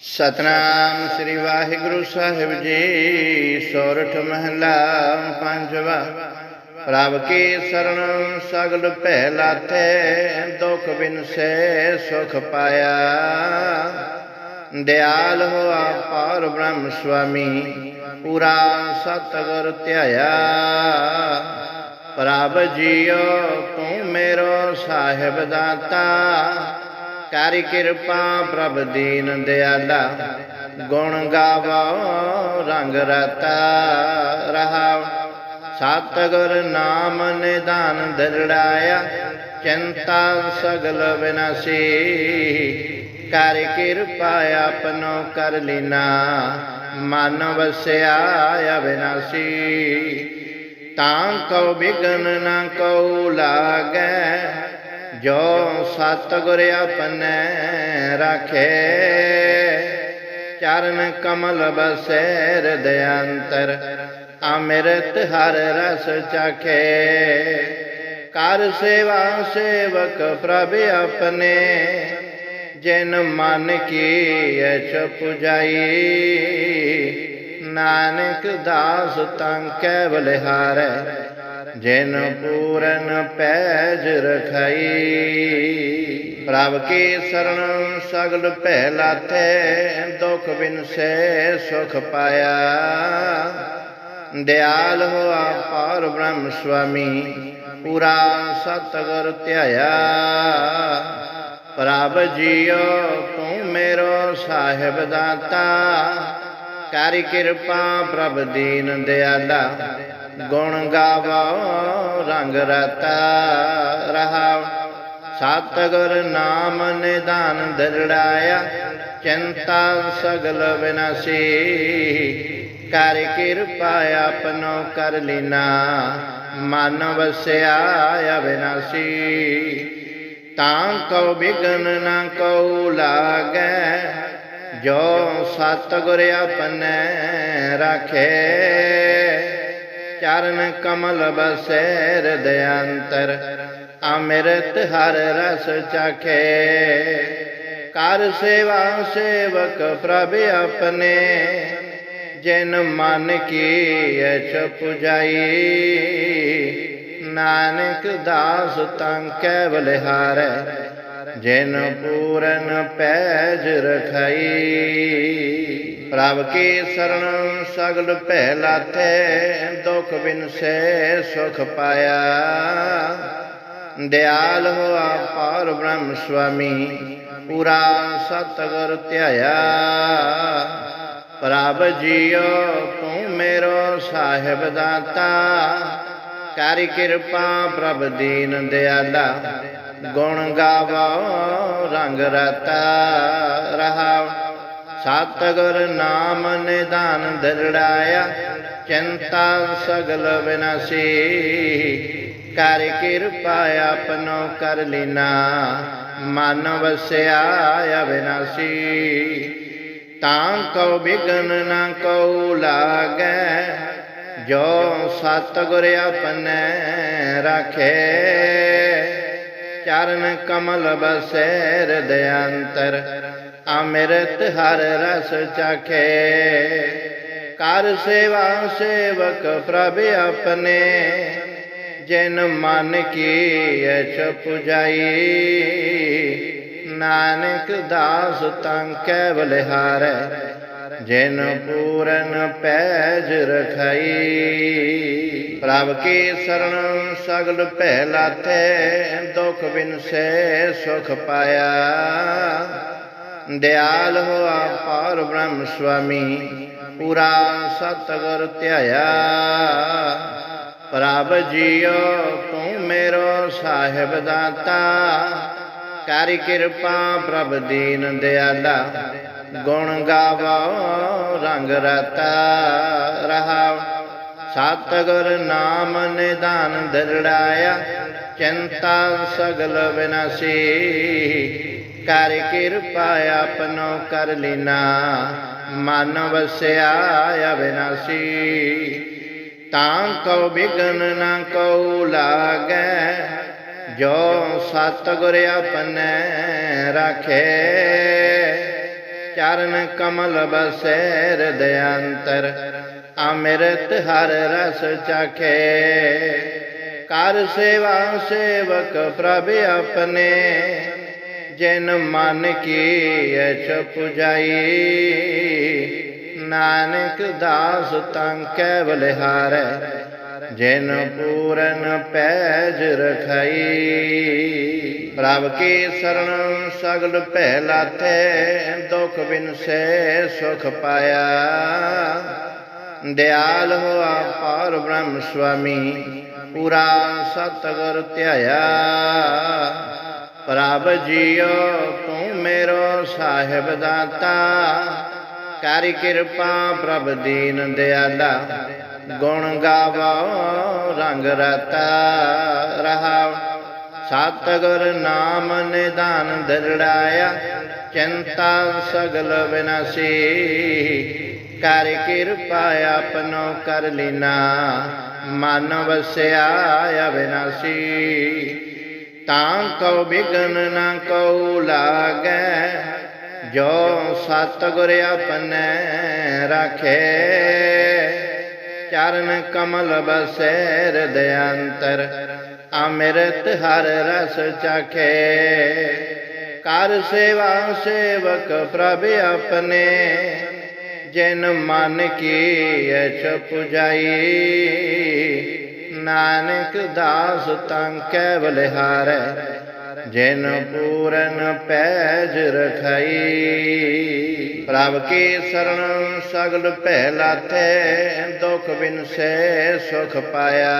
ਸਤਨਾਮ ਸ੍ਰੀ ਵਾਹਿਗੁਰੂ ਸਾਹਿਬ ਜੀ, ਸੋਰਠ ਮਹਲਾ ਪੰਜਵਾ। ਪ੍ਰਭ ਕੀ ਸਰਣ, ਸਗਲ ਭੈ ਲਾਥੇ ਦੁਖ ਬਿਨਸੇ ਸੁਖ ਪਾਇਆ। ਦਿਆਲ ਹੋਆ ਪਾਰ ਬ੍ਰਹਮ ਸੁਆਮੀ, ਪੂਰਾ ਸਤਗੁਰ ਧਿਆਇਆ। ਪ੍ਰਭ ਜੀਓ, ਤੂੰ ਮੇਰੋ ਸਾਹਿਬ ਦਾਤਾ ਕਰੀ ਕਿਰਪਾ ਪ੍ਰਭ ਦੀਨ ਦਿਆਲਾ। ਗੁਣ ਗਾਵਾ, ਰੰਗ ਰਤਾ ਰਹਾ। ਸਤਗੁਰ ਨਾਮ ਨਿਦਾਨ ਦਿਲੜਾਇਆ ਚਿੰਤਾ ਸਗਲ ਵਿਨਾਸੀ। ਕਰ ਕਿਰਪਾ ਆਪਨੋ ਕਰ ਲੀਨਾ, ਮਨ ਵਸਿਆ ਅਵਿਨਾਸੀ। ਤਾਂ ਕਉ ਬਿਗਨ ਨਾ ਕਉ ਲਾਗੈ ਜੋ ਸਤਿਗੁਰ ਆਪਨੇ ਰਾਖੇ, ਚਰਨ ਕਮਲ ਬਸੈ ਹਿਰਦੈ ਅੰਤਰ, ਅੰਮ੍ਰਿਤ ਹਰ ਰਸ ਚਾਖੇ। ਕਰ ਸੇਵਾ ਸੇਵਕ ਪ੍ਰਭ ਆਪਣੇ, ਜਿਨ ਮਨ ਕੀ ਅਛ ਪੁਜਾਈ। ਨਾਨਕ ਦਾਸ ਤੰ ਕੇਵਲ ਹਾਰੈ ਜਿਨ ਪੂਰਨ ਪੈਜ ਰਖਾਈ, ਪ੍ਰਭ ਕੀ ਸਰਣ ਸਗਲ ਭੈ ਲਾਥੇ ਦੁਖ ਬਿਨ ਸੇ ਸੁਖ ਪਾਇਆ। ਦਿਆਲ ਹੋਆ ਪਾਰ ਬ੍ਰਹਮ ਸੁਆਮੀ, ਪੂਰਾ ਸਤਗੁਰ ਧਿਆਇਆ। ਪ੍ਰਭ ਜੀਓ ਤੂੰ ਮੇਰੋ ਸਾਹਿਬ ਦਾਤਾ, ਕਰੀ ਕਿਰਪਾ ਪ੍ਰਭ ਦੀਨ ਦਿਆਲਾ। ਗੁਣ ਗਾਵੋ, ਰੰਗ ਰਤਾ ਰਹਾ। ਸਤਿਗੁਰ ਨਾਮ ਨਿਦਾਨ ਦਿਲੜਾਇਆ ਚਿੰਤਾ ਸਗਲ ਵਿਨਾਸੀ। ਕਰ ਕਿਰਪਾ ਆਪਨੋ ਕਰ ਲੀਨਾ, ਮਨ ਵਸਿਆ ਅਵਿਨਾਸੀ ਤਾਂ ਕਉ ਬਿਗਨ ਨਾ ਕਉ ਲਾਗੈ, ਜੋ ਸਤਿਗੁਰ ਆਪਨੇ ਰੱਖੇ। ਚਰਨ ਕਮਲ ਬਸੈ ਹਿਰਦੈ ਅੰਤਰ ਅੰਮ੍ਰਿਤ ਹਰ ਰਸ ਚਾਖੇ। ਕਰ ਸੇਵਾ ਸੇਵਕ ਪ੍ਰਭ ਆਪਣੇ, ਜਿਨ ਮਨ ਕੀ ਅਛ ਪੁਜਾਈ। ਨਾਨਕ ਦਾਸ ਤੰ ਕੇਵਲ ਹਾਰੈ ਜਿਨ ਪੂਰਨ ਪੈਜ ਰਖਾਈ, ਪ੍ਰਭ ਕੀ ਸਰਣ ਸਗਲ ਭੈ ਲਾਥੇ ਦੁਖ ਬਿਨ ਸੇ ਸੁਖ ਪਾਇਆ। ਦਿਆਲ ਹੋਆ ਪਾਰ ਬ੍ਰਹਮ ਸੁਆਮੀ, ਪੂਰਾ ਸਤਗੁਰ ਧਿਆਇਆ। ਪ੍ਰਭ ਜੀਓ ਤੂੰ ਮੇਰੋ ਸਾਹਿਬ ਦਾਤਾ, ਕਰੀ ਕਿਰਪਾ ਪ੍ਰਭ ਦੀਨ ਦਿਆਲਾ। ਗੁਣ ਗਾਵੋ, ਰੰਗ ਰਤਾ ਰਹਾ ਸਤਗੁਰ ਨਾਮ ਨਿਦਾਨ ਦਿਲੜਾਇਆ ਚਿੰਤਾ ਸਗਲ ਵਿਨਾਸੀ। ਕਰ ਕਿਰਪਾ ਆਪਨੋ ਕਰ ਲੀਨਾ, ਮਨ ਵਸਿਆ ਅਵਿਨਾਸੀ। ਤਾਂ ਕਉ ਬਿਗਨ ਨਾ ਕਉ ਲਾਗੈ, ਜੋ ਸਤਿਗੁਰ ਆਪਨੇ ਰਾਖੇ। ਚਰਨ ਕਮਲ ਬਸੈ ਹਿਰਦੈ ਅੰਤਰ ਅੰਮ੍ਰਿਤ ਹਰ ਰਸ ਚਾਖੇ। ਕਰ ਸੇਵਾ ਸੇਵਕ ਪ੍ਰਭ ਆਪਣੇ, ਜਿਨ ਮਨ ਕੀ ਅਛ ਪੁਜਾਈ। ਨਾਨਕ ਦਾਸ ਤੰ ਕੇਵਲ ਹਾਰੈ ਜਿਨ ਪੂਰਨ ਪੈਜ ਰਖਾਈ, ਪ੍ਰਭ ਕੀ ਸਰਣ ਸਗਲ ਭੈ ਲਾਥੇ ਦੁਖ ਬਿਨ ਸੇ ਸੁਖ ਪਾਇਆ। ਦਿਆਲ ਹੋਆ ਪਾਰ ਬ੍ਰਹਮ ਸੁਆਮੀ, ਪੂਰਾ ਸਤਗੁਰ ਧਿਆਇਆ। ਪ੍ਰਭ ਜੀਓ ਤੂੰ ਮੇਰੋ ਸਾਹਿਬ ਦਾਤਾ, ਕਰੀ ਕਿਰਪਾ ਪ੍ਰਭ ਦੀਨ ਦਿਆਲਾ। ਗੁਣ ਗਾਵੋ, ਰੰਗ ਰਤਾ ਰਹਾ ਸਤਗੁਰ ਨਾਮ ਨਿਦਾਨ ਦਿਲੜਾਇਆ ਚਿੰਤਾ ਸਗਲ ਵਿਨਾਸੀ। ਕਰ ਕਿਰਪਾ ਆਪਨੋ ਕਰ ਲੀਨਾ, ਮਨ ਵਸਿਆ ਅਵਿਨਾਸੀ। ਤਾਂ ਕਉ ਬਿਗਨ ਨਾ ਕਉ ਲਾਗੈ, ਜੋ ਸਤਿਗੁਰ ਆਪਨੇ ਰਾਖੇ। ਚਰਨ ਕਮਲ ਬਸੈ ਹਿਰਦੈ ਅੰਤਰ ਅੰਮ੍ਰਿਤ ਹਰ ਰਸ ਚਾਖੇ। ਕਰ ਸੇਵਾ ਸੇਵਕ ਪ੍ਰਭ ਆਪਣੇ, ਜਨ ਮਨ ਕੀ ਅਛ ਪੁਜਾਈ। ਨਾਨਕ ਦਾਸ ਤੰ ਕੈ ਬਲਿਹਾਰੈ, ਜਿਨ ਪੂਰਨ ਪੈਜ ਰਖਾਈ। ਪ੍ਰਭ ਕੀ ਸਰਣ ਸਗਲ ਭੈ ਲਾਥੈ, ਦੁਖ ਬਿਨਸੈ ਸੁਖ ਪਾਇਆ। ਦਿਆਲ ਹੋਆ ਪਾਰ ਬ੍ਰਹਮ ਸੁਆਮੀ, ਪੂਰਾ ਸਤਗੁਰ ਧਿਆਇਆ। ਪ੍ਰਭ ਜੀਓ ਤੂੰ ਮੇਰੋ ਸਾਹਿਬ ਦਾਤਾ, ਕਰੀ ਕਿਰਪਾ ਪ੍ਰਭ ਦੀਨ ਦਿਆਲਾ। ਗੁਣ ਗਾਵਾ ਰੰਗ ਰਤਾ, ਰਹਾ ਸਤਗੁਰ ਨਾਮ ਨਿਦਾਨ ਦਰੜਾਇਆ, ਚਿੰਤਾ ਸਗਲ ਵਿਨਾਸੀ। ਕਰ ਕਿਰਪਾ ਆਪਨੋ ਕਰ ਲੀਨਾ, ਮਨ ਵਸਿਆ ਅਵਿਨਾਸੀ ਤਾਂ ਕਉ ਬਿਗਨ ਨਾ ਕਉ ਲਾਗੈ, ਜੋ ਸਤਿਗੁਰ ਆਪਨੇ ਰਾਖੇ। ਚਰਨ ਕਮਲ ਬਸੈ ਹਿਰਦੈ ਅੰਤਰ ਅੰਮ੍ਰਿਤ ਹਰ ਰਸ ਚਾਖੇ। ਕਰ ਸੇਵਾ ਸੇਵਕ ਪ੍ਰਭ ਆਪਣੇ। ਜਿਨ ਮਨ ਕੀ ਅਛ ਪੁਜਾਈ। ਨਾਨਕ ਦਾਸ ਤੰ ਕੈ ਬਲਿਹਾਰੈ। ਜਿਨ ਪੂਰਨ ਪੈਜ ਰਖਾਈ। ਪ੍ਰਭ ਕੀ ਸਰਣ ਸਗਲ ਭੈ ਲਾਥੈ। ਦੁਖ ਬਿਨਸੈ ਸੁਖ ਪਾਇਆ।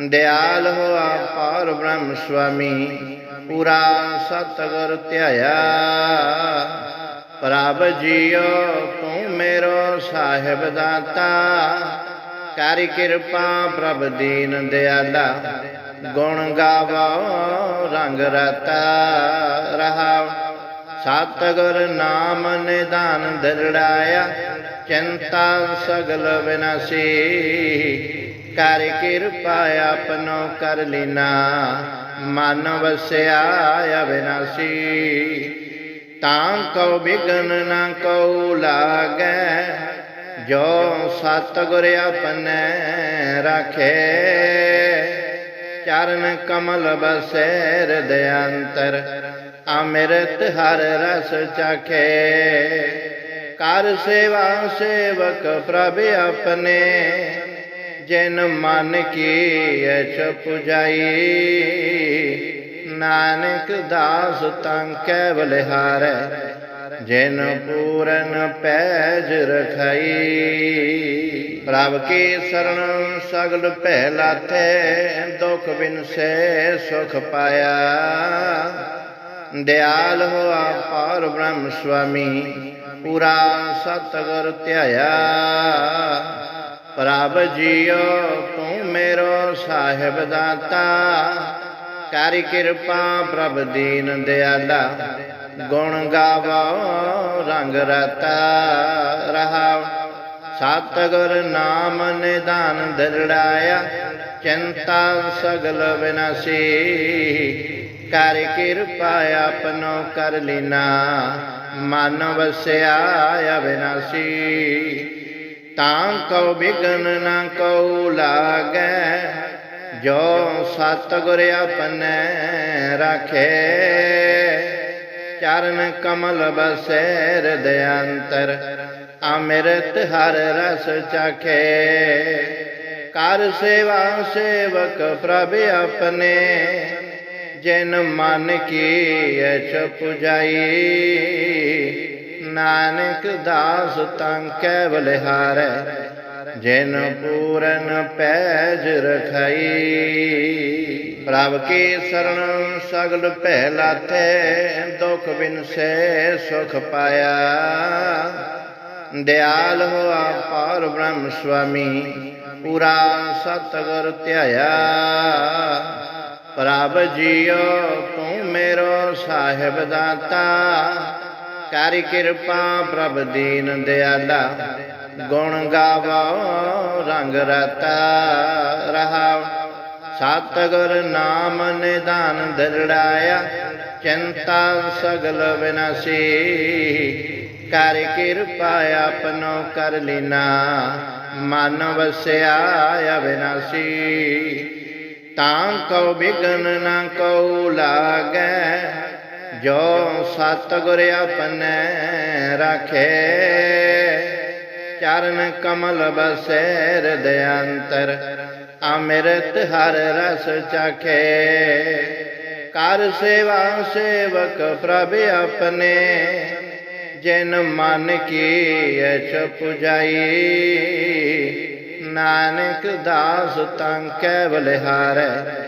ਦਿਆਲ ਹੋ ਪਾਰ ਬ੍ਰਹਮ ਸੁਆਮੀ ਪੂਰਾ ਸਤਗੁਰ ਧਿਆਇਆ। ਪ੍ਰਭ ਜੀਓ, ਤੂੰ ਮੇਰੋ ਸਾਹਿਬ ਦਾਤਾ। ਕਰੀ ਕਿਰਪਾ ਪ੍ਰਭ ਦੀਨ ਦਿਆਲਾ। ਗੁਣ ਗਾਵੋ, ਰੰਗ ਰਤਾ ਰਹਾ ਸਤਗੁਰ ਨਾਮ ਨਿਦਾਨ ਦਿਲੜਾਇਆ ਚਿੰਤਾ ਸਗਲ ਵਿਨਾਸੀ। ਕਰ ਕਿਰਪਾ ਆਪਨੋ ਕਰ ਲੀਨਾ। ਮਨ ਵਸਿਆ ਅਵਿਨਾਸੀ ਤਾਂ ਕਉ ਬਿਗਨ ਨਾ ਕਉ ਲਾਗੈ। ਜੋ ਸਤਿਗੁਰ ਆਪਨੇ ਰਾਖੇ। ਚਰਨ ਕਮਲ ਬਸੈ ਹਿਰਦੈ ਅੰਤਰ ਅੰਮ੍ਰਿਤ ਹਰ ਰਸ ਚਾਖੇ। ਕਰ ਸੇਵਾ ਸੇਵਕ ਪ੍ਰਭ ਆਪਣੇ। ਜਿਨ ਮਨ ਕੀ ਅਛ ਪੁਜਾਈ ਨਾਨਕ ਦਾਸ ਤੰ ਕੈ ਬਲਿਹਾਰੈ ਜਿਨ ਪੂਰਨ ਪੈਜ ਰਖਾਈ। ਪ੍ਰਭ ਕੀ ਸਰਣ ਸਗਲ ਭੈ ਲਾਥੈ ਦੁਖ ਬਿਨਸੇ ਸੁਖ ਪਾਇਆ। ਦਿਆਲ ਹੋਆ ਪਾਰ ਬ੍ਰਹਮ ਸੁਆਮੀ ਪੂਰਾ ਸਤਗੁਰ ਧਿਆਇਆ। ਪ੍ਰਭ ਜੀਓ, ਤੂੰ ਮੇਰੋ ਸਾਹਿਬ ਦਾਤਾ। ਕਰੀ ਕਿਰਪਾ ਪ੍ਰਭ ਦੀਨ ਦਿਆਲਾ। ਗੁਣ ਗਾਵੋ, ਰੰਗ ਰਤਾ ਰਹਾ। ਸਤਗੁਰ ਨਾਮ ਨਿਦਾਨ ਦਿਲੜਾਇਆ ਚਿੰਤਾ ਸਗਲ ਵਿਨਾਸੀ। ਕਰ ਕਿਰਪਾ ਆਪਨੋ ਕਰ ਲੀਨਾ, ਮਨ ਵਸਿਆ ਅਵਿਨਾਸੀ ਤਾਂ ਕਉ ਬਿਗਨ ਨਾ ਕਉ ਲਾਗੈ ਜੋ ਸਤਿਗੁਰ ਆਪਨੇ ਰਾਖੇ। ਚਰਨ ਕਮਲ ਬਸੈ ਹਿਰਦੈ ਅੰਤਰ ਅੰਮ੍ਰਿਤ ਹਰ ਰਸ ਚਾਖੇ। ਕਰ ਸੇਵਾ ਸੇਵਕ ਪ੍ਰਭ ਆਪਣੇ, ਜਿਨ ਮਨ ਕੀ ਅਛ ਪੁਜਾਈ ਨਾਨਕ ਦਾਸ ਤੰ ਕੈ ਬਲਿਹਾਰੈ, ਜਿਨ ਪੂਰਨ ਪੈਜ ਰਖਾਈ। ਪ੍ਰਭ ਕੀ ਸਰਣ ਸਗਲ ਭੈ ਲਾਥੈ ਦੁਖ ਬਿਨਸੈ ਸੁਖ ਪਾਇਆ। ਦਿਆਲ ਹੋਆ ਪਾਰ ਬ੍ਰਹਮ ਸੁਆਮੀ, ਪੂਰਾ ਸਤਗੁਰ ਧਿਆਇਆ। ਪ੍ਰਭ ਜੀਓ ਤੂੰ ਮੇਰੋ ਸਾਹਿਬ ਦਾਤਾ ਕਰੀ ਕਿਰਪਾ ਪ੍ਰਭ ਦੀਨ ਦਿਆਲਾ। ਗੁਣ ਗਾਵਾ, ਰੰਗ ਰਤਾ ਰਹਾ। ਸਤਗੁਰ ਨਾਮ ਨਿਦਾਨ ਦਿਲੜਾਇਆ ਚਿੰਤਾ ਸਗਲ ਵਿਨਾਸੀ। ਕਰ ਕਿਰਪਾ ਆਪਨੋ ਕਰ ਲੀਨਾ। ਮਨ ਵਸਿਆ ਅਵਿਨਾਸੀ। ਤਾਂ ਕਉ ਬਿਗਨ ਨਾ ਕਉ ਲਾਗੈ। ਜੋ ਸਤਿਗੁਰ ਆਪਨੇ ਰਾਖੇ, ਚਰਨ ਕਮਲ ਬਸੈ ਹਿਰਦਿ ਅੰਤਰ, ਅੰਮ੍ਰਿਤ ਹਰ ਰਸ ਚਾਖੇ। ਕਰ ਸੇਵਾ ਸੇਵਕ ਪ੍ਰਭ ਆਪਣੇ, ਜਿਨ ਮਨ ਕੀ ਅਚ ਪੁਜਾਈ। ਨਾਨਕ ਦਾਸ ਤਾਂ ਕੇਵਲ ਹਾਰੈ